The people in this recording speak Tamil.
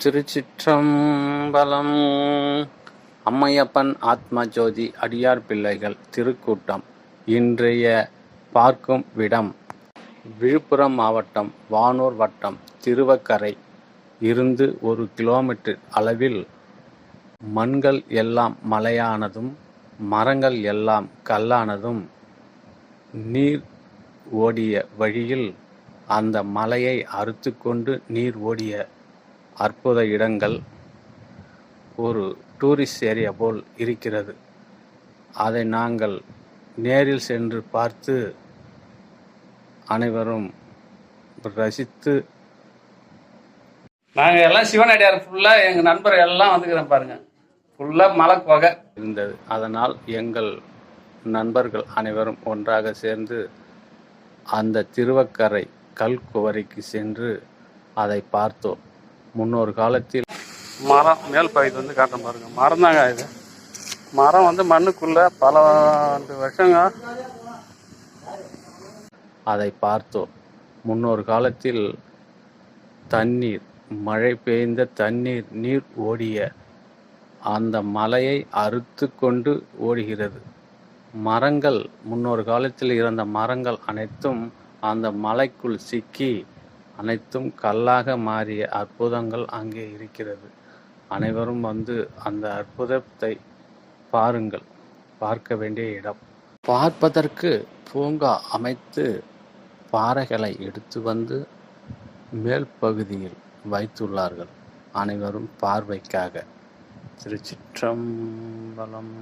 திருச்சிற்றம்பலம். அம்மையப்பன் ஆத்ம ஜோதி அடியார் பிள்ளைகள் திருக்கூட்டம். இன்றைய பார்க்கும் விடம் விழுப்புரம் மாவட்டம் வானூர் வட்டம் திருவக்கரை. இருந்து ஒரு கிலோமீட்டர் அளவில் மண்கள் எல்லாம் மலையானதும் மரங்கள் எல்லாம் கல்லானதும் நீர் ஓடிய வழியில் அந்த மலையை அறுத்து கொண்டு நீர் ஓடிய அற்புத இடங்கள் ஒரு டூரிஸ்ட் ஏரியா போல் இருக்கிறது. அதை நாங்கள் நேரில் சென்று பார்த்து அனைவரும் ரசித்து நாங்கள் எல்லாம் சிவனடியார் ஃபுல்லாக எங்கள் நண்பர் எல்லாம் வந்துக்கிறேன் பாருங்க. ஃபுல்லாக மலை புகை. இருந்தது. அதனால் எங்கள் நண்பர்கள் அனைவரும் ஒன்றாக சேர்ந்து அந்த திருவக்கரை கல்குவரிக்கு சென்று அதை பார்த்தோம். முன்னொரு காலத்தில். மரம் மேல் பகுதி வந்து காட்டுறேன் பாருங்க மரம் தாங்க இது. மரம் வந்து மண்ணுக்குள்ள பல ஆண்டு வருஷங்க. அதை பார்த்தோம். முன்னொரு காலத்தில் தண்ணீர் மழை பெய்ந்த தண்ணீர் நீர் ஓடிய அந்த மலையை அறுத்து கொண்டு ஓடுகிறது. மரங்கள் முன்னொரு காலத்தில் இருந்த மரங்கள் அனைத்தும் அந்த மலைக்குள் சிக்கி அனைத்தும் கல்லாக மாறிய அற்புதங்கள் அங்கே இருக்கிறது. அனைவரும் வந்து அந்த அற்புதத்தை பாருங்கள். பார்க்க வேண்டிய இடம். பார்ப்பதற்கு பூங்கா அமைத்து பாறைகளை எடுத்து வந்து மேல் பகுதியில் வைத்துள்ளார்கள். அனைவரும் பார்வைக்காக. திருச்சிற்றம்பலம்.